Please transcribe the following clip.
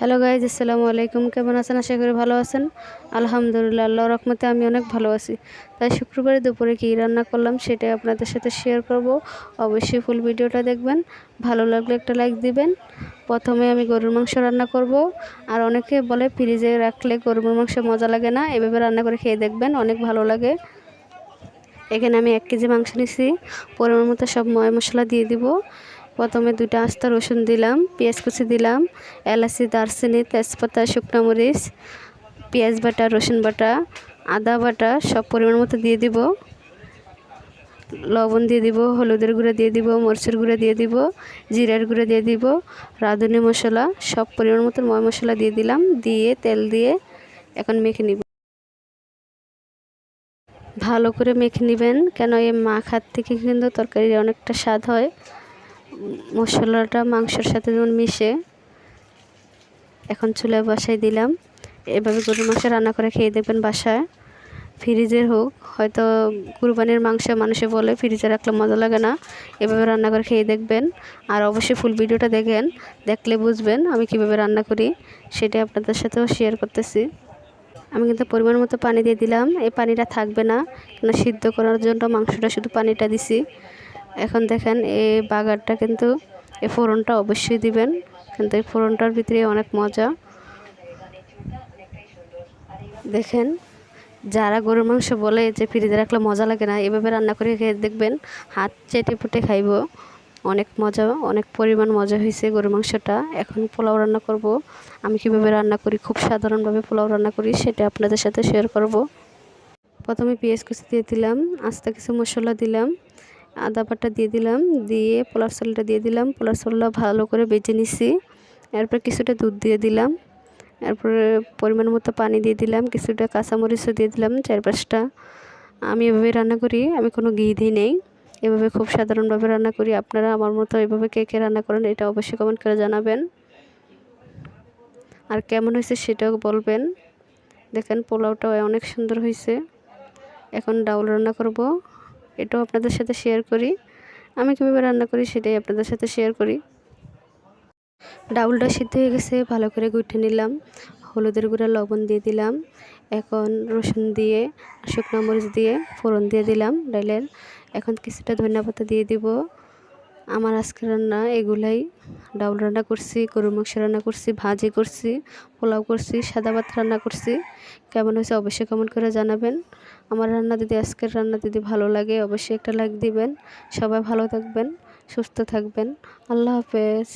Hello guys আসসালামু আলাইকুম কেমন আছেন? আশা করি ভালো আছেন। আলহামদুলিল্লাহ আল্লাহ রহমতে আমি অনেক ভালো আছি। তাই শুক্রবারে দুপুরে কী রান্না করলাম সেটাই আপনাদের সাথে শেয়ার করব। অবশ্যই ফুল ভিডিওটা দেখবেন। ভালো লাগলে একটা লাইক দিবেন। প্রথমে আমি গরুর মাংস রান্না করব। আর অনেকে বলে ফ্রিজে রাখলে গরুর মাংস মজা লাগে না, এভাবে রান্না করে খেয়ে দেখবেন, অনেক ভালো লাগে। এখানে আমি এক কেজি মাংস নিছি। পরিমাণ মতো সব ময় মশলা দিয়ে দিব। প্রথমে দুটা আস্তা রসুন দিলাম, পেঁয়াজ কুচি দিলাম, এলাচি, দারচিনি, তেজপাতা, শুকনো মরিচ, পেঁয়াজ বাটা, রসুন বাটা, আদা বাটা সব পরিমাণ মতো দিয়ে দিব। লবণ দিয়ে দিব, হলুদের গুঁড়া দিয়ে দিব, মরিচের গুঁড়া দিয়ে দিব, জিরার গুঁড়া দিয়ে দিব, রাঁধুনি মশলা সব পরিমাণ মতো ময় মশলা দিয়ে দিলাম, দিয়ে তেল দিয়ে এখন মেখে নিব। ভালো করে মেখে নেবেন, কেন এই মাখার থেকে কিন্তু তরকারি অনেকটা স্বাদ হয়। মশলাটা মাংসর সাথে যেমন মিশে, এখন চুলায় বসাই দিলাম। এভাবে গরুর মাংস রান্না করে খেয়ে দেখবেন বাসায়। ফ্রিজের হোক, হয়তো কুরবানির মাংস মানুষে বলে ফ্রিজে রাখলে মজা লাগে না। এভাবে রান্না করে খেয়ে দেখবেন। আর অবশ্যই ফুল ভিডিওটা দেখেন, দেখলে বুঝবেন আমি কীভাবে রান্না করি। সেটাই আপনাদের সাথেও শেয়ার করতেছি। আমি কিন্তু পরিমাণ মতো পানি দিয়ে দিলাম। এই পানিটা থাকবে না কেন সিদ্ধ করার জন্য মাংসটা শুধু পানিটা দিছি। এখন দেখেন এই বাগারটা কিন্তু এই ফোড়নটা অবশ্যই দিবেন। কিন্তু এই ফোড়নটার ভিতরে অনেক মজা। দেখেন, যারা গরুর মাংস বলে যে ফ্রিজে রাখলে মজা লাগে না, এভাবে রান্না করে খেয়ে দেখবেন হাত চেটে ফুটে খাইব। অনেক মজা, অনেক পরিমাণ মজা হয়েছে গরুর মাংসটা। এখন পোলাও রান্না করব। আমি কীভাবে রান্না করি, খুব সাধারণভাবে পোলাও রান্না করি, সেটা আপনাদের সাথে শেয়ার করব। প্রথমে পেঁয়াজ কুচি দিয়ে দিলাম, আস্তে কিছু মশলা দিলাম। আদা বাটা দিয়ে দিলাম, দিয়ে পোলার চালটা দিয়ে দিলাম, পোলার চালটা ভালো করে বেজে নিছি। এরপর কিছুটা দুধ দিয়ে দিলাম, এরপরে পরিমাণ মতো পানি দিয়ে দিলাম, কিছুটা কাঁচামরিচও দিয়ে দিলাম চার পাঁচটা আমি এভাবে রান্না করি, আমি কোনো ঘি দিই নেই। এভাবে খুব সাধারণভাবে রান্না করি, আপনারা আমার মতো এভাবে কে কে রান্না করেন এটা অবশ্যই কমেন্ট করে জানাবেন। আর কেমন হয়েছে সেটাও বলবেন। দেখেন পোলাওটাও অনেক সুন্দর হয়েছে। এখন ডাউল রান্না করব। এটাও আপনাদের সাথে শেয়ার করি। আমি কীভাবে রান্না করি সেটাই আপনাদের সাথে শেয়ার করি। ডাউলটা সিদ্ধ হয়ে গেছে, ভালো করে গুটে নিলাম। হলুদের গুঁড়া, লবণ দিয়ে দিলাম। এখন রসুন দিয়ে, শুকনো মরিচ দিয়ে, ফোড়ন দিয়ে দিলাম ডাইলের। এখন কিছুটা ধনিয়া পাতা দিয়ে দিব। আমার আজকে রান্না এগুলাই। ডাউল রান্না করছি, গরুর মাংস রান্না করছি, ভাজি করছি, পোলাও করছি, সাদা ভাত রান্না করছি। কেমন হয়েছে অবশ্যই কমেন্ট করে জানাবেন। আমার রান্না যদি আজকের রান্না দিদি ভালো লাগে, অবশ্যই একটা লাইক দিবেন। সবাই ভালো থাকবেন, সুস্থ থাকবেন। আল্লাহ হাফেজ।